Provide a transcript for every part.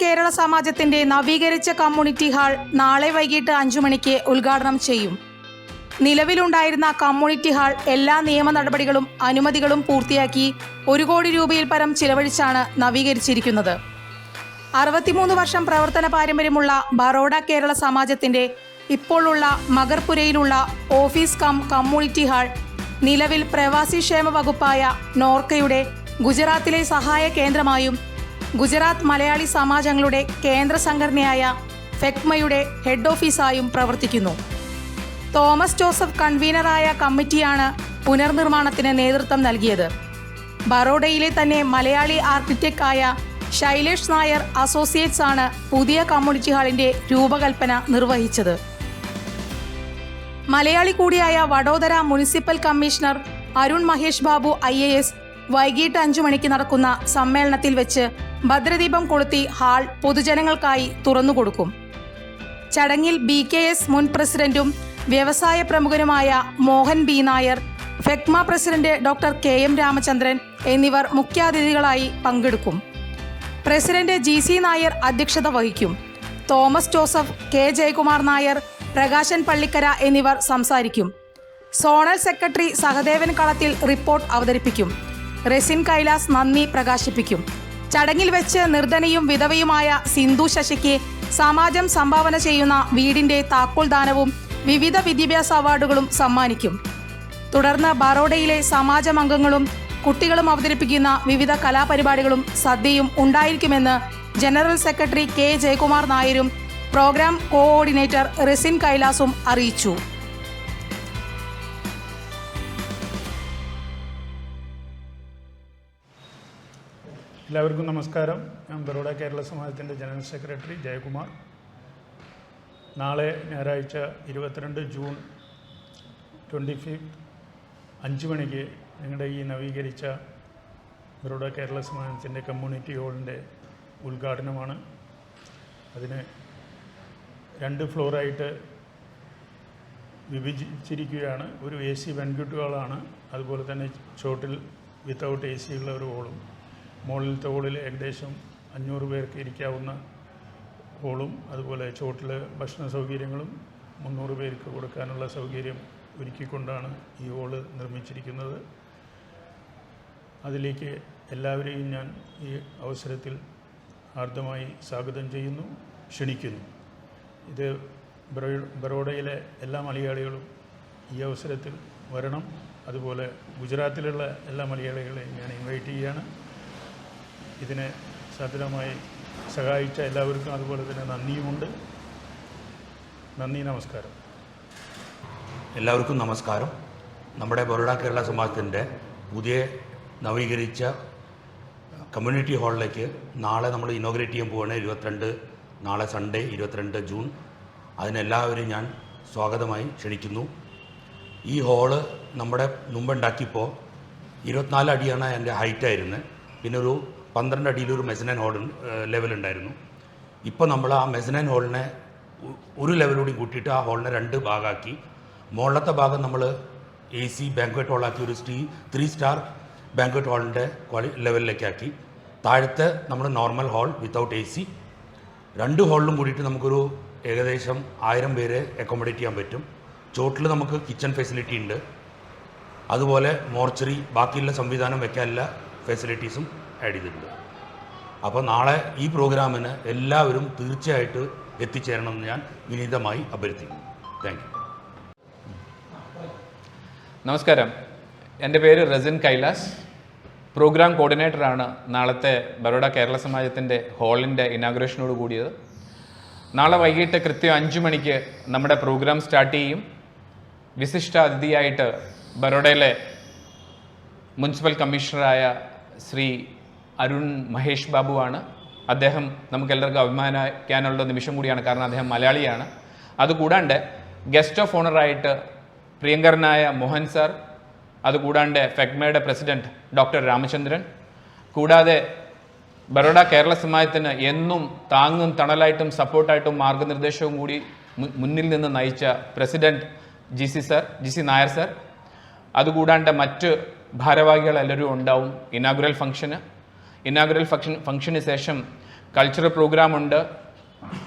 കേരള സമാജത്തിന്റെ നവീകരിച്ച community hall നാളെ വൈകിട്ട് അഞ്ചു മണിക്ക് ഉദ്ഘാടനം ചെയ്യും. നിലവിലുണ്ടായിരുന്ന കമ്മ്യൂണിറ്റി ഹാൾ എല്ലാ നിയമ നടപടികളും അനുമതികളും പൂർത്തിയാക്കി ഒരു കോടി രൂപയിൽ പരം ചിലവഴിച്ചാണ് നവീകരിച്ചിരിക്കുന്നത്. അറുപത്തിമൂന്ന് വർഷം പ്രവർത്തന പാരമ്പര്യമുള്ള ബറോഡ കേരള സമാജത്തിന്റെ ഇപ്പോഴുള്ള മകർപുരയിലുള്ള ഓഫീസ് കം കമ്മ്യൂണിറ്റി ഹാൾ നിലവിൽ പ്രവാസി ക്ഷേമ വകുപ്പായ നോർക്കയുടെ ഗുജറാത്തിലെ സഹായ കേന്ദ്രമായും ഗുജറാത്ത് മലയാളി സമാജങ്ങളുടെ കേന്ദ്ര സംഘടനയായ ഫെക്മയുടെ ഹെഡ് ഓഫീസായും പ്രവർത്തിക്കുന്നു. തോമസ് ജോസഫ് കൺവീനറായ കമ്മിറ്റിയാണ് പുനർനിർമ്മാണത്തിന് നേതൃത്വം നൽകിയത്. ബറോഡയിലെ തന്നെ മലയാളി ആയ ശൈലേഷ് നായർ അസോസിയേറ്റ്സ് ആണ് പുതിയ കമ്മ്യൂണിറ്റി ഹാളിന്റെ രൂപകൽപ്പന നിർവഹിച്ചത്. മലയാളി കൂടിയായ Vadodara municipal commissioner Arun Mahesh Babu I വൈകിട്ട് അഞ്ചു മണിക്ക് നടക്കുന്ന സമ്മേളനത്തിൽ വെച്ച് ഭദ്രദീപം കൊളുത്തി ഹാൾ പൊതുജനങ്ങൾക്കായി തുറന്നുകൊടുക്കും. ചടങ്ങിൽ ബി കെ എസ് മുൻ പ്രസിഡന്റും വ്യവസായ പ്രമുഖനുമായ Mohan B Nair ഫെക്മ president doctor K M Ramachandran എന്നിവർ മുഖ്യാതിഥികളായി പങ്കെടുക്കും. പ്രസിഡന്റ് ജി സി നായർ അധ്യക്ഷത വഹിക്കും. തോമസ് ജോസഫ് കെ ജയകുമാർ നായർ പ്രകാശൻ പള്ളിക്കര എന്നിവർ സംസാരിക്കും. സോണൽ സെക്രട്ടറി സഹദേവൻ കളത്തിൽ റിപ്പോർട്ട് അവതരിപ്പിക്കും. റെസിൻ കൈലാസ് നന്ദി പ്രകാശിപ്പിക്കും. ചടങ്ങിൽ വെച്ച് നിർധനയും വിധവയുമായ സിന്ധു ശശിക്ക് സമാജം സംഭാവന ചെയ്യുന്ന വീടിന്റെ താക്കോൽ ദാനവും വിവിധ വിദ്യാഭ്യാസ അവാർഡുകളും സമ്മാനിക്കും. തുടർന്ന് ബറോഡയിലെ സമാജം അംഗങ്ങളും കുട്ടികളും അവതരിപ്പിക്കുന്ന വിവിധ കലാപരിപാടികളും സദ്യയും ഉണ്ടായിരിക്കുമെന്ന് ജനറൽ സെക്രട്ടറി കെ ജയകുമാർ നായരും പ്രോഗ്രാം കോഓർഡിനേറ്റർ റെസിൻ കൈലാസും അറിയിച്ചു. എല്ലാവർക്കും നമസ്കാരം. ഞാൻ ബറോഡ കേരള സമാജത്തിന്റെ ജനറൽ സെക്രട്ടറി ജയകുമാർ. നാളെ ഞായറാഴ്ച ഇരുപത്തിരണ്ട് ജൂൺ ട്വന്റി ഫിഫ്ത്ത് അഞ്ച് മണിക്ക് നിങ്ങളുടെ ഈ നവീകരിച്ച ബറോഡ കേരള സമാജത്തിന്റെ കമ്മ്യൂണിറ്റി ഹാളിന്റെ ഉദ്ഘാടനമാണ്. അതിന് രണ്ട് ഫ്ലോറായിട്ട് വിഭജിച്ചിരിക്കുകയാണ്. ഒരു എ സി വെൻക്യൂട്ട് അതുപോലെ തന്നെ ചോട്ടിൽ വിത്തൗട്ട് എ സി ഉള്ള ഒരു ഹോളും. മുകളിലത്തെ ഹോളിൽ ഏകദേശം അഞ്ഞൂറ് പേർക്ക് ഇരിക്കാവുന്ന ഹോളും അതുപോലെ ചോട്ടിൽ ഭക്ഷണ സൗകര്യങ്ങളും മുന്നൂറ് പേർക്ക് കൊടുക്കാനുള്ള സൗകര്യം ഒരുക്കിക്കൊണ്ടാണ് ഈ ഹോൾ നിർമ്മിച്ചിരിക്കുന്നത്. അതിലേക്ക് എല്ലാവരെയും ഞാൻ ഈ അവസരത്തിൽ ആർദ്രമായി സ്വാഗതം ചെയ്യുന്നു ക്ഷണിക്കുന്നു. ഇത് ബറോഡയിലെ എല്ലാ മലയാളികളും ഈ അവസരത്തിൽ വരണം. അതുപോലെ ഗുജറാത്തിലുള്ള എല്ലാ മലയാളികളെയും ഞാൻ ഇൻവൈറ്റ് ചെയ്യുകയാണ്. ഇതിനെ സാധ്യതമായി സഹായിച്ച എല്ലാവർക്കും അതുപോലെ തന്നെ നന്ദിയുമുണ്ട്. നന്ദി നമസ്കാരം. എല്ലാവർക്കും നമസ്കാരം. നമ്മുടെ ബറോഡ കേരള സമാജത്തിന്റെ പുതിയ നവീകരിച്ച കമ്മ്യൂണിറ്റി ഹാളിലേക്ക് നാളെ നമ്മൾ ഇനോഗ്രേറ്റ് ചെയ്യാൻ പോവുകയാണ് ഇരുപത്തിരണ്ട് നാളെ സൺഡേ ഇരുപത്തിരണ്ട് ജൂൺ. അതിനെല്ലാവരും ഞാൻ സ്വാഗതമായി ക്ഷണിക്കുന്നു. ഈ ഹാൾ നമ്മുടെ മുമ്പുണ്ടാക്കിയപ്പോൾ ഇരുപത്തിനാല് അടിയാണ് എന്റെ ഹൈറ്റായിരുന്നത് പിന്നെ ഒരു പന്ത്രണ്ട് അടിയിൽ ഒരു മെസനൻ ഹോൾ ലെവലുണ്ടായിരുന്നു ഇപ്പോൾ നമ്മൾ ആ മെസനൻ ഹോളിനെ ഒരു ലെവലൂടി കൂട്ടിയിട്ട് ആ ഹോളിനെ രണ്ട് ഭാഗമാക്കി മുകളിലത്തെ ഭാഗം നമ്മൾ എ സി ബാങ്ക്വറ്റ് ഹോളാക്കി ഒരു സ്റ്റീ ത്രീ സ്റ്റാർ ബാങ്ക്വറ്റ് ഹാളിന്റെ ക്വാളി ലെവലിലേക്കാക്കി താഴത്തെ നമ്മൾ normal hall without A C രണ്ട് ഹാളിലും കൂടിയിട്ട് നമുക്കൊരു ഏകദേശം ആയിരം പേരെ അക്കോമഡേറ്റ് ചെയ്യാൻ പറ്റും. ചോട്ടിൽ നമുക്ക് കിച്ചൺ ഫെസിലിറ്റി ഉണ്ട്. അതുപോലെ മോർച്ചറി ബാക്കിയുള്ള സംവിധാനം വയ്ക്കാനുള്ള ഫെസിലിറ്റീസും ആഡ് ചെയ്തിട്ടുണ്ട്. അപ്പോൾ നാളെ ഈ പ്രോഗ്രാമിന് എല്ലാവരും തീർച്ചയായിട്ട് എത്തിച്ചേരണമെന്ന് ഞാൻ വിനീതമായി അഭ്യർത്ഥിക്കുന്നു. താങ്ക് യു നമസ്കാരം. എന്റെ പേര് റസിൻ കൈലാസ്. പ്രോഗ്രാം കോർഡിനേറ്ററാണ് നാളത്തെ ബറോഡ കേരള സമാജത്തിന്റെ ഹാളിന്റെ ഇനാഗുറേഷനോട് കൂടിയത്. നാളെ വൈകിട്ട് കൃത്യം അഞ്ച് മണിക്ക് നമ്മുടെ പ്രോഗ്രാം സ്റ്റാർട്ട് ചെയ്യും. വിശിഷ്ട അതിഥിയായിട്ട് ബറോഡയിലെ മുനിസിപ്പൽ കമ്മീഷണറായ ശ്രീ അരുൺ മഹേഷ് ബാബുവാണ്. അദ്ദേഹം നമുക്ക് എല്ലാവർക്കും അഭിമാനിക്കാനുള്ള നിമിഷം കൂടിയാണ്. കാരണം അദ്ദേഹം മലയാളിയാണ്. അതുകൂടാണ്ട് ഗസ്റ്റ് ഓഫ് ഓണറായിട്ട് പ്രിയങ്കരനായ മോഹൻ സാർ അതുകൂടാണ്ട് ഫെഗ്മയുടെ പ്രസിഡന്റ് ഡോക്ടർ രാമചന്ദ്രൻ കൂടാതെ ബറോഡ കേരള സമാജത്തിന് എന്നും താങ്ങും തണലായിട്ടും സപ്പോർട്ടായിട്ടും മാർഗനിർദ്ദേശവും കൂടി മുന്നിൽ നിന്ന് നയിച്ച president G C sir G C Nair sir. അതുകൂടാണ്ട് മറ്റ് ഭാരവാഹികൾ എല്ലാവരും ഉണ്ടാവും. ഇനാഗുറൽ ഫംഗ്ഷന് ഇനാഗുറൽ ഫംഗ്ഷൻ ഫംഗ്ഷന് ശേഷം കൾച്ചറൽ പ്രോഗ്രാം ഉണ്ട്.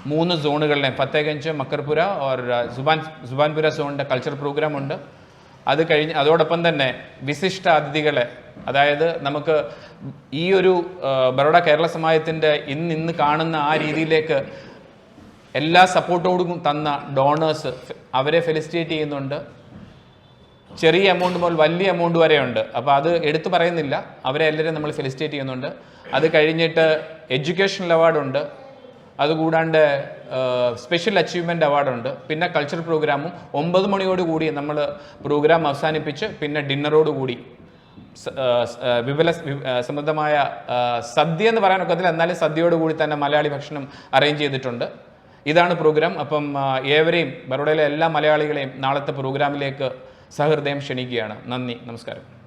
മൂന്ന് സോണുകളിലെ ഫത്തേഗഞ്ച് മക്കർപുര ഓർ സുബാൻ സുബാൻപുര സോണിന്റെ കൾച്ചറൽ പ്രോഗ്രാം ഉണ്ട്. അത് കഴിഞ്ഞ് അതോടൊപ്പം തന്നെ വിശിഷ്ട അതിഥികളെ അതായത് നമുക്ക് ഈ ഒരു ആ, ബറോഡ കേരള സമാജത്തിന്റെ ഇന്ന് ഇന്ന് കാണുന്ന ആ രീതിയിലേക്ക് എല്ലാ സപ്പോർട്ടോടും തന്ന ഡോണേഴ്സ് അവരെ ഫെലിസിറ്റേറ്റ് ചെയ്യുന്നുണ്ട്. ചെറിയ എമൗണ്ട് മുതൽ വലിയ എമൗണ്ട് വരെയുണ്ട്. അപ്പോൾ അത് എടുത്തു പറയുന്നില്ല. അവരെ എല്ലാവരും നമ്മൾ ഫെലിസിറ്റേറ്റ് ചെയ്യുന്നുണ്ട്. അത് കഴിഞ്ഞിട്ട് എഡ്യൂക്കേഷണൽ അവാർഡുണ്ട് അതുകൂടാണ്ട് സ്പെഷ്യൽ അച്ചീവ്മെന്റ് അവാർഡുണ്ട് പിന്നെ കൾച്ചറൽ പ്രോഗ്രാമും ഒമ്പത് മണിയോട് കൂടി നമ്മൾ പ്രോഗ്രാം അവസാനിപ്പിച്ച് പിന്നെ ഡിന്നറോട് കൂടി. വിപുല സമൃദ്ധമായ സദ്യ എന്ന് പറയാൻ ഒക്കത്തില്ല. എന്നാലും സദ്യയോട് കൂടി തന്നെ മലയാളി ഭക്ഷണം അറേഞ്ച് ചെയ്തിട്ടുണ്ട്. ഇതാണ് പ്രോഗ്രാം അപ്പം ഏവരെയും ബറോഡയിലെ എല്ലാ മലയാളികളെയും നാളത്തെ പ്രോഗ്രാമിലേക്ക് സഹൃദയം ക്ഷണിക്കുകയാണ്. നന്ദി. നമസ്കാരം.